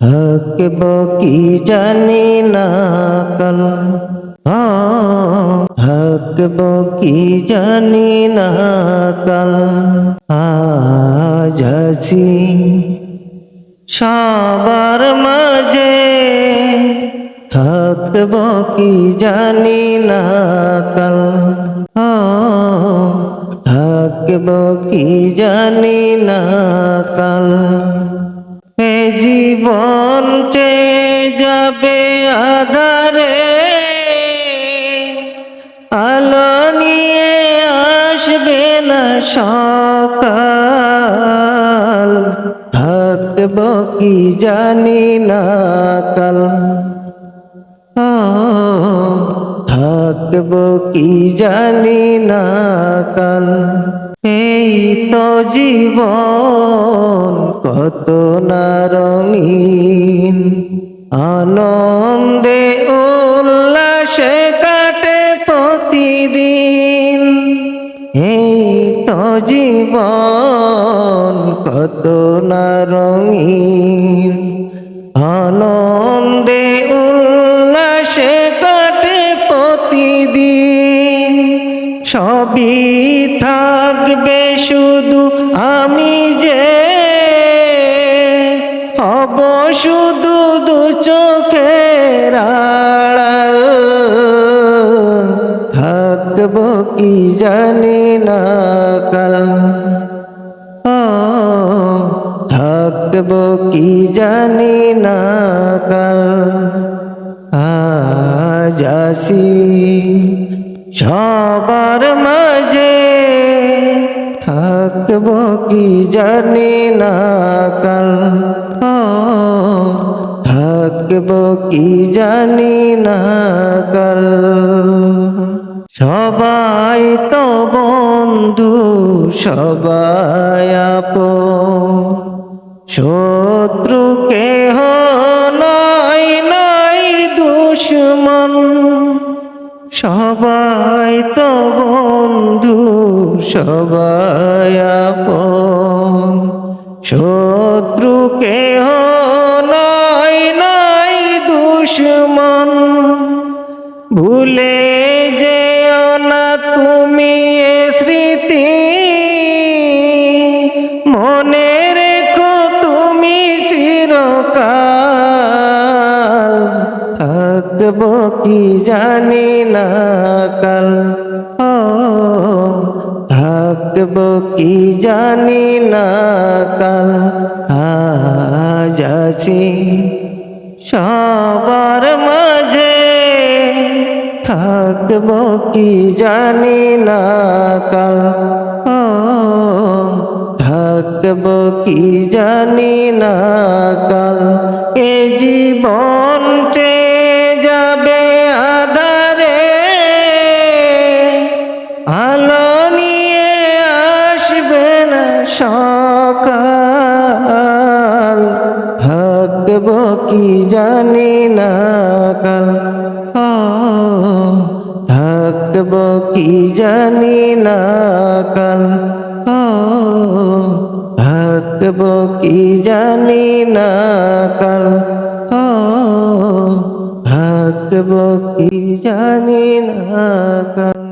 থাকব কি জানি না কাল? থাকব কি জানি না কাল? আজ আছি সবার মাঝে। থাকব কি জানি না কাল। থাকব কি জানি না কাল। এ জীবন চে যাবে আধারে। আলো নিয়ে আসবে না সকাল। থাকব কি জানি না কাল। থাকব কি জানি না কাল। এই তো জীবন কত না রঙিন। আনন্দে উল্লাসে কাটে প্রতিদিন। এই তো জীবন কত না রঙিন। আনন্দে সবই থাকবে শুধু আমি যে হব শুধু দু চোখের থাকব কি জানি না কাল। থাকব কি জানি না কাল। আজ আসি। সবার মাঝে থাকব কি জানি না কাল। থাকব কি জানি না কাল। সবাই তো বন্ধু, সবাই আপন। শত্রু কেহ নয় নয় দুশ্মন। সবাই তো বন্ধু, সবাই আপন। শত্রু কেহ নাই নাই দুশ্মন। ভুলে যেও না তুমি স্মৃতি থাকব কি জানি না কাল। থাকব কি জানি না কাল। আজ আছি সবার মাঝে। থাকব কি জানি না কাল। থাকব কি জানি না কাল। এ জীবন চে জানি না কাল থাকব কি জানি না কাল থাকব কি জানি না কাল থাকব কি জানি না